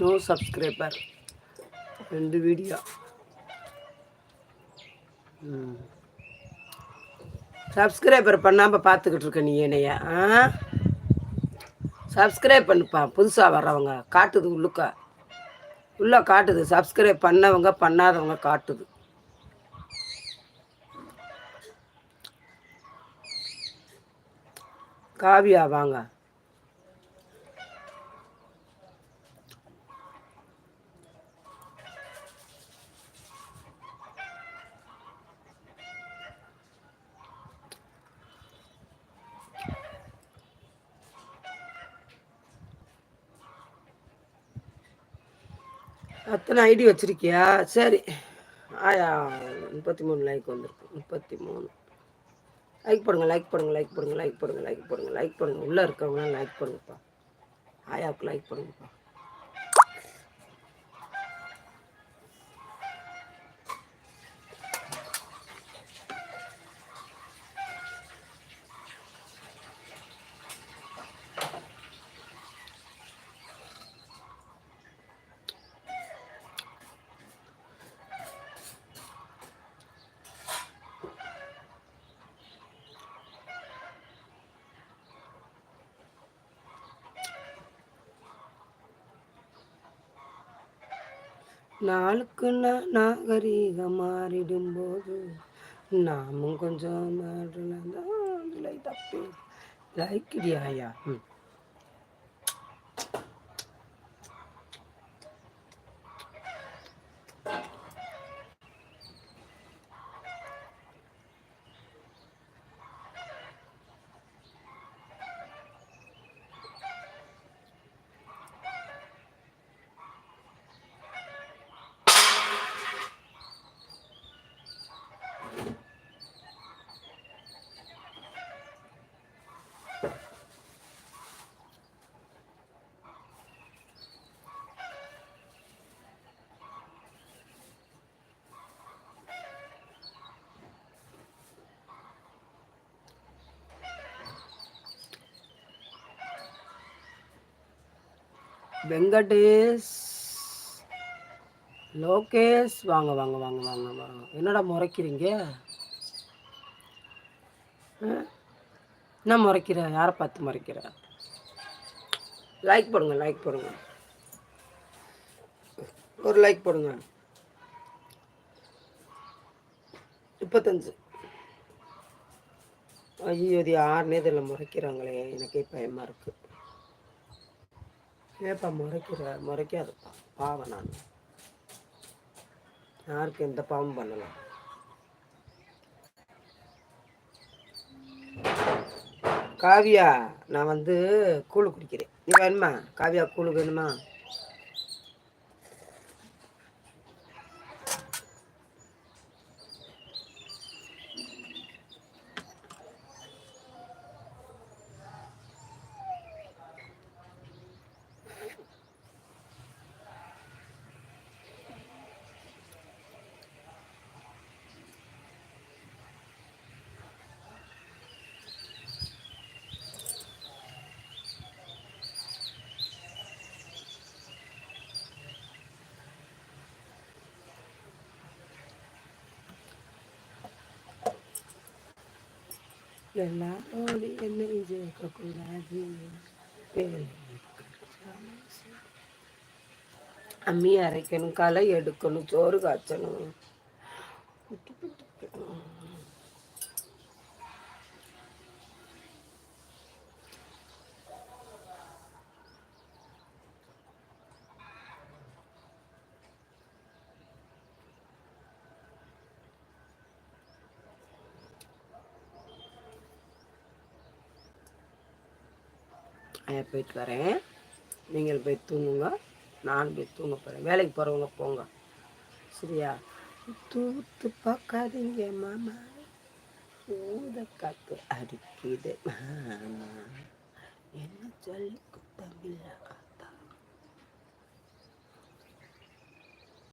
No subscriber ரெண்டு video subscriber பண்ணாமல் பார்த்துக்கிட்டு இருக்க நீ என்னைய ஆ? சப்ஸ்கிரைப் பண்ணுப்பா. புதுசாக வர்றவங்க. காட்டுது உள்ளுக்க. உள்ளே காட்டுது. சப்ஸ்கிரைப் பண்ணவங்க பண்ணாதவங்க காட்டுது. காவியா வாங்க. அத்தனை ஐடி வச்சிருக்கியா? சரி. ஆயா முப்பத்தி மூணு லைக் வந்திருக்கு. முப்பத்தி மூணு லைக் பண்ணுங்க லைக் பண்ணுங்க லைக் பண்ணுங்க லைக் பண்ணுங்க லைக் பண்ணுங்க லைக் பண்ணுங்க உள்ளே இருக்கவங்களாம் லைக் பண்ணுங்கப்பா ஆயாவுக்கு லைக் பண்ணுங்கப்பா நாளுக்கு நான் நாகரீகம் மாறிடும் போது நாமும் கொஞ்சம் மாறலாம் தப்பே லைக்கிடியாயா ம். வெங்கடேஷ். லோகேஷ். வாங்க வாங்க வாங்க வாங்க வாங்க. என்னடா முறைக்கிறீங்க? என்ன முறைக்கிற? யாரை பார்த்து முறைக்கிற? லைக் போடுங்க லைக் போடுங்க. ஒரு லைக் போடுங்க. முப்பத்தஞ்சு. ஐயோ இது யாருனே இதில் முறைக்கிறாங்களே. எனக்கே பயமாக இருக்குது ஏப்பா முறைக்கிற முறைக்காதுப்பா பாவம் நான். யாருக்கு எந்த பாவம் பண்ணலாம் காவியா நான் வந்து கூழு குடிக்கிறேன். நீ வேணுமா? காவியா கூழு வேணுமா? எல்லாரோடு என்னை ஜெயிக்கக்கூடாது அம்மி அரைக்கணும் களை எடுக்கணும் சோறு காய்ச்சணும் நான் போயிட்டு வரேன். நீங்கள் போய் தூங்குங்க. நான் போய் தூங்க போகிறேன் வேலைக்கு போகிறவங்க போங்க. சரியா? தூத்து பார்க்காதீங்க மாமா. ஊத காத்து அடிக்குது மாமா. என்ன சொல்லி குத்தமில்ல